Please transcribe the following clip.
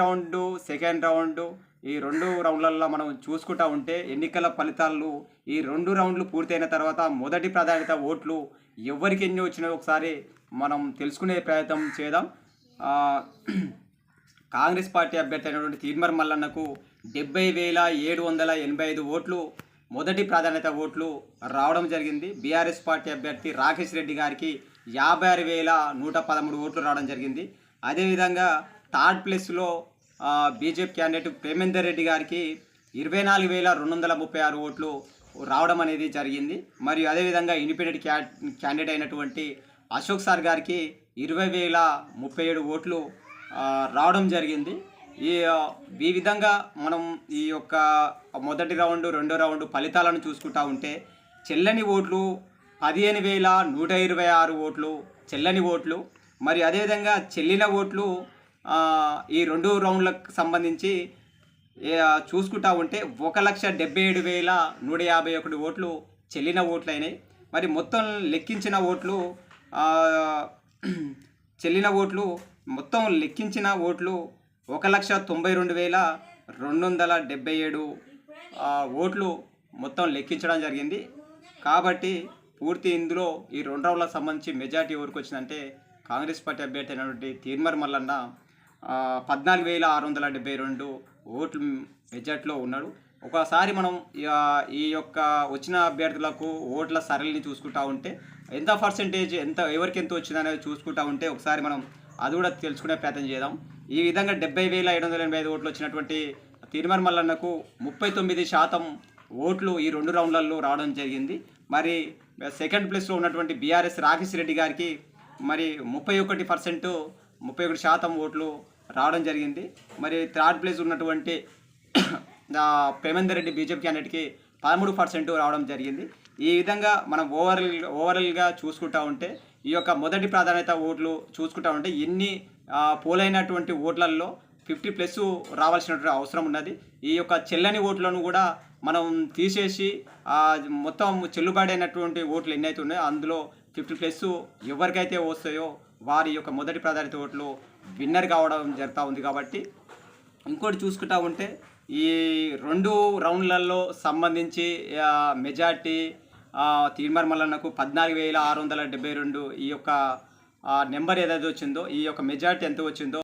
Round second round ఈ రెండు రౌండ్లలో మనం చూసుకుంటా ఉంటే ఎన్నికల ఫలితాలు ఈ రెండు రౌండ్లు పూర్తయిన తర్వాత మొదటి ప్రాధాన్యత ఓట్లు ఎవరికి ఎన్ని వచ్చినాయో ఒకసారి మనం తెలుసుకునే ప్రయత్నం చేద్దాం. కాంగ్రెస్ పార్టీ అభ్యర్థి అయినటువంటి తీర్మర్ మల్లన్నకు డెబ్బై వేల ఏడు వందల ఎనభై ఐదు ఓట్లు మొదటి ప్రాధాన్యత ఓట్లు రావడం జరిగింది. బీఆర్ఎస్ పార్టీ అభ్యర్థి రాకేష్ రెడ్డి గారికి యాభై ఆరు వేల నూట పదమూడు ఓట్లు రావడం జరిగింది. అదేవిధంగా థర్డ్ ప్లేస్లో బీజేపీ క్యాండిడేట్ ప్రేమేందర్ రెడ్డి గారికి ఇరవై నాలుగు వేల రెండు వందల ముప్పై ఆరు ఓట్లు రావడం అనేది జరిగింది. మరియు అదేవిధంగా ఇండిపెండెంట్ క్యా క్యాండిడేట్ అయినటువంటి అశోక్ సార్ గారికి ఇరవై వేల ముప్పై ఏడు ఓట్లు రావడం జరిగింది. ఈ ఈ విధంగా మనం ఈ యొక్క మొదటి రౌండ్ రెండో రౌండ్ ఫలితాలను చూసుకుంటా ఉంటే చెల్లని ఓట్లు పదిహేను వేల నూట ఇరవై ఆరు ఓట్లు చెల్లని ఓట్లు మరి అదేవిధంగా చెల్లిన ఓట్లు ఈ రెండు రౌండ్లకు సంబంధించి చూసుకుంటా ఉంటే ఒక లక్ష డెబ్బై ఏడు వేల నూట యాభై ఒకటి ఓట్లు చెల్లిన ఓట్లు అయినాయి మరి మొత్తం లెక్కించిన ఓట్లు చెల్లిన ఓట్లు మొత్తం లెక్కించిన ఓట్లు ఒక లక్ష తొంభై రెండు వేల రెండు వందల డెబ్బై ఏడు ఓట్లు మొత్తం లెక్కించడం జరిగింది. కాబట్టి పూర్తి ఇందులో ఈ రెండు రౌండ్లకు సంబంధించి మెజార్టీ ఎవరికి వచ్చిందంటే కాంగ్రెస్ పార్టీ అభ్యర్థి అయినటువంటి తీర్మర్ మల్లన్న పద్నాలుగు వేల ఆరు వందల డెబ్బై రెండు ఓట్లు మెజార్టీలో ఉన్నాడు ఒకసారి మనం ఈ యొక్క వచ్చిన అభ్యర్థులకు ఓట్ల సరళిని చూసుకుంటా ఉంటే ఎంత పర్సెంటేజ్ ఎంత ఎవరికి ఎంత వచ్చిందనేది చూసుకుంటా ఉంటే ఒకసారి మనం అది కూడా తెలుసుకునే ప్రయత్నం చేద్దాం. ఈ విధంగా డెబ్బై వేల ఏడు వందల ఎనభై ఐదు ఓట్లు వచ్చినటువంటి తిరుమల మల్లన్నకు ముప్పై తొమ్మిది శాతం ఓట్లు ఈ రెండు రౌండ్లలో రావడం జరిగింది. మరి సెకండ్ ప్లేస్లో ఉన్నటువంటి బీఆర్ఎస్ రాకేష్ రెడ్డి గారికి మరి ముప్పై ఒకటి పర్సెంట్ ముప్పై ఒకటి శాతం ఓట్లు రావడం జరిగింది. మరి థర్డ్ ప్లేస్ ఉన్నటువంటి ప్రేమేందర్ రెడ్డి బీజేపీ క్యాండిడేట్కి పదమూడు పర్సెంట్ రావడం జరిగింది. ఈ విధంగా మనం ఓవరాల్ ఓవరాల్గా చూసుకుంటా ఉంటే ఈ యొక్క మొదటి ప్రాధాన్యత ఓట్లు చూసుకుంటా ఉంటే ఎన్ని పోలైనటువంటి ఓట్లలో ఫిఫ్టీ ప్లస్ రావాల్సినటువంటి అవసరం ఉన్నది. ఈ యొక్క చెల్లని ఓట్లను కూడా మనం తీసేసి మొత్తం చెల్లుబాడైనటువంటి ఓట్లు ఎన్ని అయితే ఉన్నాయో అందులో ఫిఫ్టీ ప్లస్ ఎవరికైతే వస్తాయో వారి యొక్క మొదటి ప్రాధాన్యత ఓట్లు విన్నర్ కావడం జరుగుతూ ఉంది కాబట్టి ఇంకోటి చూసుకుంటా ఉంటే ఈ రెండు రౌండ్లలో సంబంధించి మెజార్టీ ఆ, తీర్మార్ మల్లన్నకు పద్నాలుగు వేల ఆరు వందల డెబ్బై రెండు ఈ యొక్క నెంబర్ ఏదైతే వచ్చిందో ఈ యొక్క మెజార్టీ ఎంత వచ్చిందో